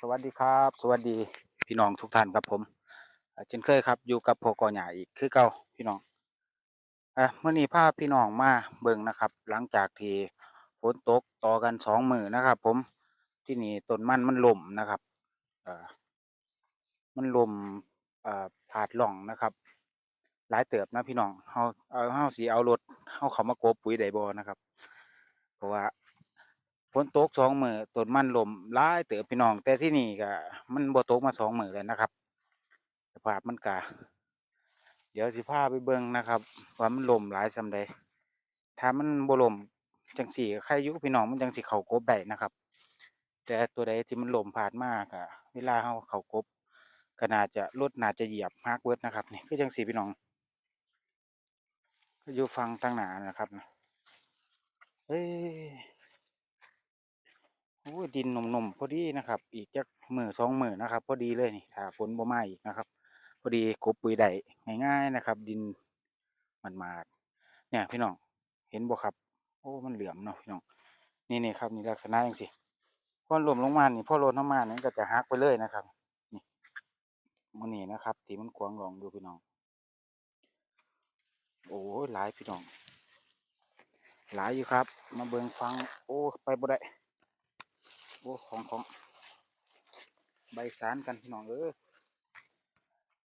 สวัสดีครับ สวัสดีพี่น้องทุกท่านครับผมเช่นเคยครับ อยู่กับพกอใหยาอีกคือเก่าพี่น้องอะเมื่อนี้พาพพี่น้องมาเบิ่งนะครับ หลังจากที่ฝนตกต่อกันสองมือนะครับ ผมที่นี่ต้นมันมันล่มนะครับอ่ามันล่มอ่าผาดหล่องนะครับ หลายเติบนะพี่น้องเฮาเอาเฮาสิเอารถเฮาเข้ามากบปุ๋ยไดบ่นะครับ เพราะว่า ฝนตกสองมือต้นมันลมหลายเติบพี่น้อง แต่ที่นี่ก็มันบ่ตกมาสองมือแล้วนะครับสภาพมันก็เดี๋ยวสิพาไปเบิ่งนะครับ ว่ามันลมหลายส่ำใดถ้ามันบ่ลมจังซี่ใครยู่พี่น้องมันจังสิเขากบได้นะครับ แต่ตัวใดที่มันล่มพาดมาก็เวลาเฮาเขากบก็น่าจะรถน่าจะเหยียบฮักเบิร์ดนะครับนี่คือจังซี่พี่น้องก็อยู่ฝั่งทางหน้านะครับเฮ้ย โอ้ดินหนุ่มๆพอดีนะครับ อีกจักมือสองมือนะครับ พอดีเลยนี่ถ้าฝนบ่มาอีกนะครับ พอดีกบปุ๋ยได้ง่าย ๆนะครับ ดินมันมาดๆเนี่ยพี่น้องเห็นบ่ครับ โอ้มันเหลื่อมเนาะพี่น้องนี่นี่ครับนี่ลักษณะจังซี่พอหล่มลงมานี่พอโลนลงมานี่ก็จะหักไปเลยนะครับนี่มื้อนี้นะครับที่มันขวางหลองอยู่พี่น้อง โอ้ยหลายพี่น้องหลายอยู่ครับ มาเบิงฟัง โอ้ไปบ่ได้ โอ้ของของใบสารกันพี่น้องเออ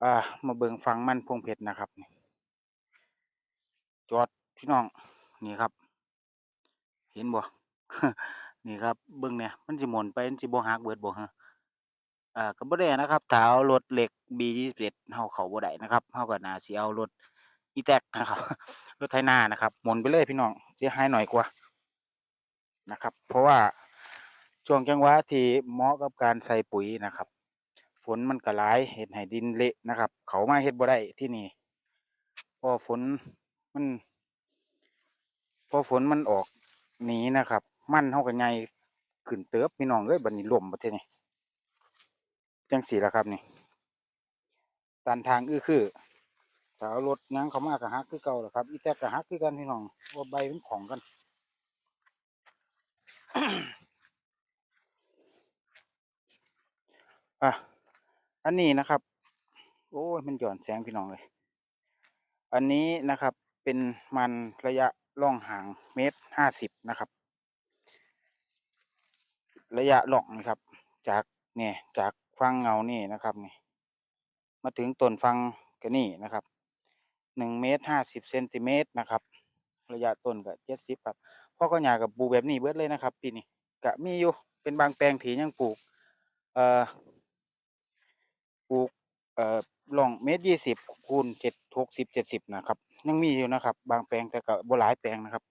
อ่า มาเบิ่งฟังมันพวงเพชรนะครับนี่จอดพี่น้องนี่ครับ เห็นบ่นี่ครับเบิ่งเนี่ยมันสิหมุนไปมันสิบ่หักเบิดบ่ฮะอ่าก็บ่ได้นะครับถ้าเอารถเหล็ก B21 เฮาเขาบ่ได้นะครับเฮาก็น่าสิเอารถ E-Tech นะครับรถไถนานะครับหมุนไปเลยพี่น้องเสียหายหน่อยกว่านะครับ เพราะว่า ช่วงจังหวะที่เหมาะกับการใส่ปุ๋ยนะครับ ฝนมันก็หลายเฮ็ดให้ดินเละนะครับ เขามาเฮ็ดบ่ได้ที่นี่พอฝนมัน พอฝนมันออกหนีนะครับ มันเฮาก็ใหญ่ขึ้นเติบพี่น้องเอ้ยบัดนี้ล่มบัดทีนี้จังสี่ละครับนี่ตันทางอื้อคือถ้าเอารถยังเขามาก็หักคือเก่าล่ะครับอีแตกก็หักคือกันพี่น้องว่าใบมันของกัน อะ อันนี้นะครับ โอ้ยมันหย่อนแสงพี่น้องเลย อันนี้นะครับเป็นมันระยะล่องห่างเมตรห้าสิบนะครับ ระยะล่องนะครับ จากเนี่ยจากฟังเงานี่นะครับนี่มาถึงต้นฟังกันนี่นะครับหนึ่งเมตรห้าสิบเซนติเมตรนะครับ ระยะต้นก็เจ็ดสิบครับพ่อก็อยากกับปูแบบนี้เบิดเลยนะครับปีนี้ก็มีอยู่เป็นบางแปลงที่ยังปลูก เอ่อ ปลูกเอ่อล่องเมตรยี่สิบคูณเจ็ดหกสิบเจ็ดสิบนะครับ ยังมีอยู่นะครับ บางแปลงแต่ก็บ่หลายแปลงนะครับ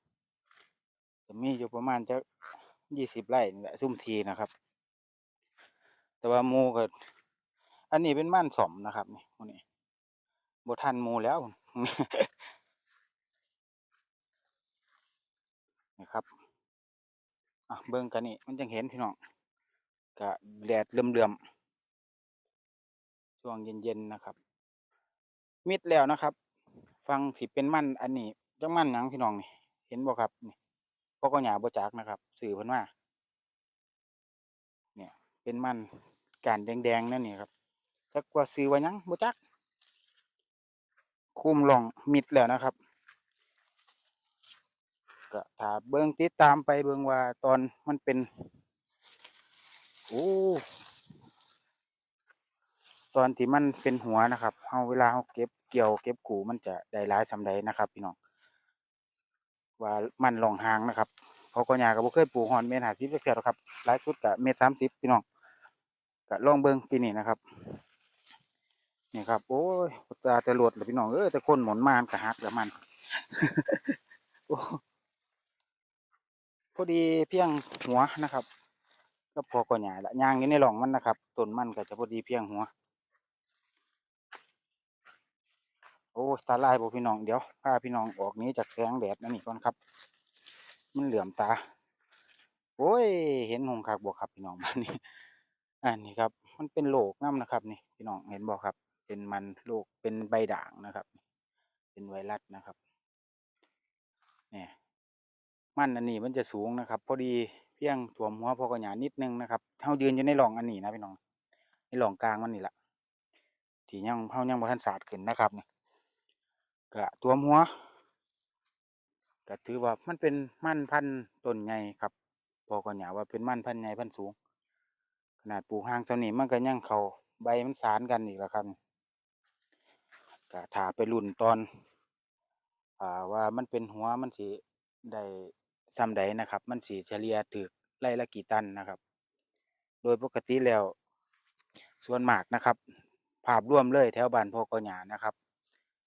จะมีอยู่ประมาณจะยี่สิบไร่นี่แหละซุ่มทีนะครับ แต่ว่ามูก็อันนี้เป็นม่านสอมนะครับ นี่พวกนี้บ่ทันมูแล้วนี่ครับอะเบิ่งกันนี่มันจังเห็นพี่น้องก็แดดเลื่อมๆ ช่วงเย็นๆนะครับ มิดแล้วนะครับ ฟังที่เป็นมันอันนี้จังมันหยังพี่น้องนี่เห็นบ่ครับนี่พวกก็หยาบ่จักนะครับ สื่อเพิ่นว่าเนี่ย เป็นมันการแดงๆนั่นนี่ครับจักว่าซื้อว่ายังบ่จักคุมหล่องมิดแล้วนะครับก็ถ้าเบิ่งติดตามไปเบิ่งว่าตอนมันเป็นโอ้ ตอนที่มันเป็นหัวนะครับเฮาเวลาเฮาเก็บเกี่ยวเก็บกูมันจะได้หลายส่ำใดนะครับ พี่น้องว่ามันหล่องหางนะครับเพอก็หญ้าก็บ่เคยปลูกฮอดเมตร50จักเทื่อดอกครับหลายสุดก็เมตร30พี่น้องก็ลองเบิ่งปีนี้นะครับนี่ครับ โอ้ยตาแต่รวดเลยพี่น้องเอ้ยแต่คนหมุนมามันก็หักแล้วมันโอ้พอดีเพียงหัวนะครับก็พอก็หญ้าละยางอยู่ในหล่องมันนะครับต้นมันก็จะพอดีเพียงหัว โอ้ยตาลายบ่พี่น้องเดี๋ยวพาพี่น้องออกนี้จากแสงแดดนั่นนี่ก่อนครับ มันเหลื่อมตา โอ้ย เห็นหงคักบ่ครับพี่น้องบัดนี้อันนี้ครับ มันเป็นโรคนํนะครับ นี่พี่น้องเห็นบ่ครับ เป็นมันโรคเป็นใบด่างนะครับ เป็นไวรัสนะครับ เนี่ยมันอันนี้มันจะสูงนะครับ พอดีเพียงถ่วมหัวพอกระหยานิดนึงนะครับเฮายืนอยู่ในหลองอันนี้นะพี่น้องในหลองกลางมันนี่แหละที่ยังเฮายังบ่ทันสาดขึ้นนะครับเนี่ย ก็ถ่วมหัวก็ถือว่ามันเป็นมันพันต้นใหญ่ครับพอกระหยาว่าเป็นมันพันใหญ่พันสูง ขนาดปลูกห่างเท่านี้มันก็ยังเขาใบมันสานกันอีกแล้วครับก็ถ้าไปรุ่นตอนอ่าว่ามันเป็นหัวมันสิได้ซ้ำใดนะครับ มันสิเฉลี่ยถึกไร่ละกี่ตันนะครับ โดยปกติแล้วส่วนมากนะครับ ภาพรวมเลยแถวบ้านพอกอหยานะครับ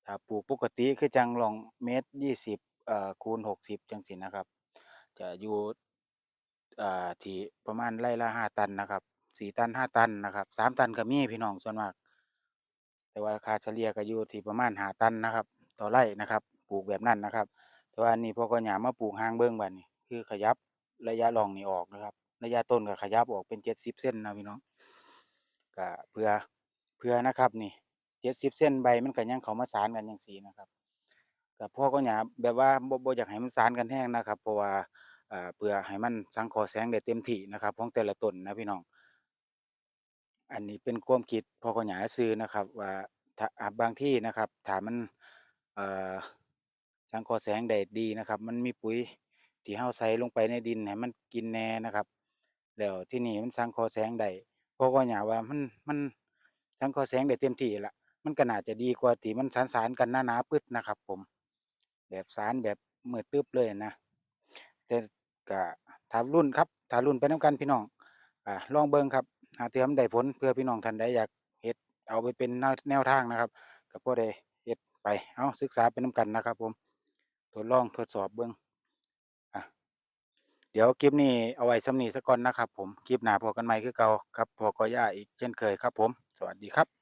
ถ้าปลูกปกติคือจังลองเมตรยี่สิบเอ่อคูณหกสิบจังสินนะครับ จะอยู่อ่าที่ประมาณไร่ละห้าตันนะครับสี่ตันห้าตันนะครับสามตันก็มีพี่น้องส่วนมาก แต่ว่าคาเฉลี่ยก็อยู่ที่ประมาณห้าตันนะครับ ต่อไร่นะครับปลูกแบบนั้นนะครับ แต่ว่าอันนี้พอกอหยามาปลูกหางเบิ้องบัดนี้คือขยับระยะรองนี่ออกนะครับ ระยะต้นก็ขยับออกเป็นเจ็ดสิบเส้นนะพี่น้องก็เพื่อเพื่อนะครับนี่ เจ็ดสิบเส้นใบมันก็ยังเขามาสานกันอย่างสีนะครับก็พ่อก็หยาแบบว่าบ่บ่อยากให้มันสานกันแห้งนะครับ เพราะว่าเพื่อให้มันสังคราะห์แสงได้เต็มที่นะครับของแต่ละต้นนะพี่น้อง อันนี้เป็นความคิดพ่อก็หยาซื้อนะครับ ว่าบางที่นะครับถามมันสังคราะห์แสงได้ดีนะครับ มันมีปุ๋ยที่เฮาใส่ลงไปในดินให้มันกินแหน่นะครับแล้วที่นี่มันสังคราะห์แสงได้พ่อก็หยาว่ามันมันสังคราะห์แสงได้เต็มที่ละ มันก็น่าจะดีกว่าที่มันสานๆกันหนาๆปึ๊ดนะครับ ผม แบบสานแบบมืดตึ๊บเลยนะแต่ก็ถ้ารุ่นครับถ้ารุ่นไปน้กันพี่น้องอ่าลองเบิ่งครับหาเทื่อมได้ผลเพื่อพี่น้องท่านใดอยากเฮ็ดเอาไปเป็นแนวทางนะครับก็พอได้เฮ็ดไปเอาศึกษาไปนํกันนะครับ ผมทดลองทดสอบเบิ่งอะเดี๋ยวคลิปนี้เอาไว้สำนี้ซะก่อนนะครับ ผมคลิปหน้าพบกันใหม่คือเก่าครับพอกอย่าอีกเช่นเคยครับ ผม สวัสดีครับ